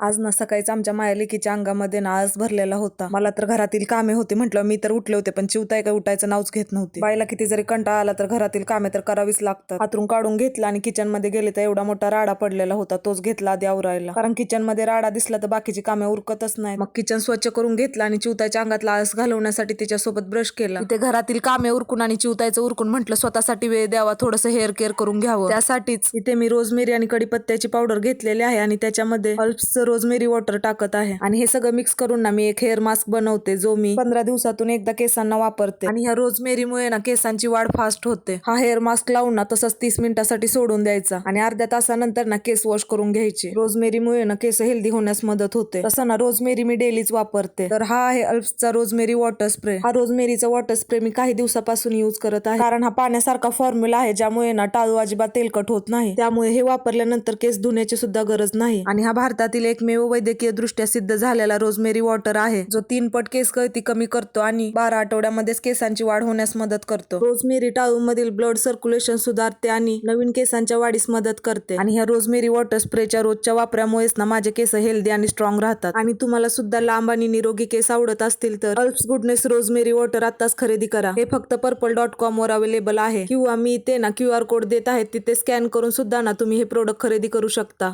आज ना सकाळीच आमच्या माया लेकीच्या अंगामध्ये ना आळस भरलेला होता. मला तर घरातील कामे होती म्हटलं मी तर उठले होते पण चिवताय काय उठायचं नावच घेत नव्हती. बाईला किती जरी कंटाळा आला तर घरातील कामे तर करावीच लागतात. हातरून काढून घेतला आणि किचनमध्ये गेले तर एवढा मोठा राडा पडलेला होता तोच घेतला आधी आवरायला. कारण किचनमध्ये राडा दिसला तर बाकीची कामे उरकतच नाही मग किचन स्वच्छ करून घेतलं आणि चिवतायच्या अंगातला आळस घालवण्यासाठी तिच्यासोबत ब्रश केला. ते घरातील कामे उरकून आणि चिवतायचं उरकून म्हटलं स्वतःसाठी वेळ द्यावा थोडस हेअर केअर करून घ्यावं. त्यासाठीच इथे मी रोजमेरी आणि कडीपत्त्याची पावडर घेतलेली आहे आणि त्याच्यामध्ये हल्प्स रोजमेरी वॉटर टाकत आहे. आणि हे सगळं मिक्स करून ना मी एक हेअर मास्क बनवते जो मी पंधरा दिवसातून एकदा केसांना वापरते. आणि ह्या रोजमेरीमुळे ना केसांची वाढ फास्ट होते. हा हेअर मास्क लावून ना तसंच तीस मिनिटासाठी सोडून द्यायचा. आणि अर्ध्या तासानंतर ना केस वॉश करून घ्यायचे. रोजमेरीमुळे ना केस हेल्दी होण्यास मदत होते. तसं ना रोजमेरी मी डेलीच वापरते. तर हा आहे अल्प्सचा रोजमेरी वॉटर स्प्रे हा रोजमेरीचा वॉटर स्प्रे मी काही दिवसापासून युज करत आहे. कारण हा पाण्यासारखा फॉर्म्युला आहे ज्यामुळे ना टाळू अजिबात तेलकट होत नाही. त्यामुळे हे वापरल्यानंतर केस धुण्याची सुद्धा गरज नाही. आणि हा भारतातील एक एकमेव वैद्यकीय दृष्ट्या सिद्ध झालेला रोजमेरी वॉटर आहे जो तीन पट केस गळती कमी करतो आणि बारा आठवड्यामध्येच केसांची वाढ होण्यास मदत करतो. रोजमेरी टाळू मधील ब्लड सर्क्युलेशन सुधारते आणि नवीन केसांच्या वाढीस मदत करते. आणि ह्या रोजमेरी वॉटर स्प्रेच्या रोजच्या वापरामुळेच ना माझे केस हेल्दी आणि स्ट्रॉंग राहतात. आणि तुम्हाला सुद्धा लांब आणि निरोगी केस आवडत असतील तर अल्प्स गुडनेस रोजमेरी वॉटर आताच खरेदी करा. हे फक्त पर्पल डॉट कॉम वर अवेलेबल आहे. किंवा मी ते ना क्यू आर कोड देत आहे तिथे स्कॅन करून सुद्धा ना तुम्ही हे प्रोडक्ट खरेदी करू शकता.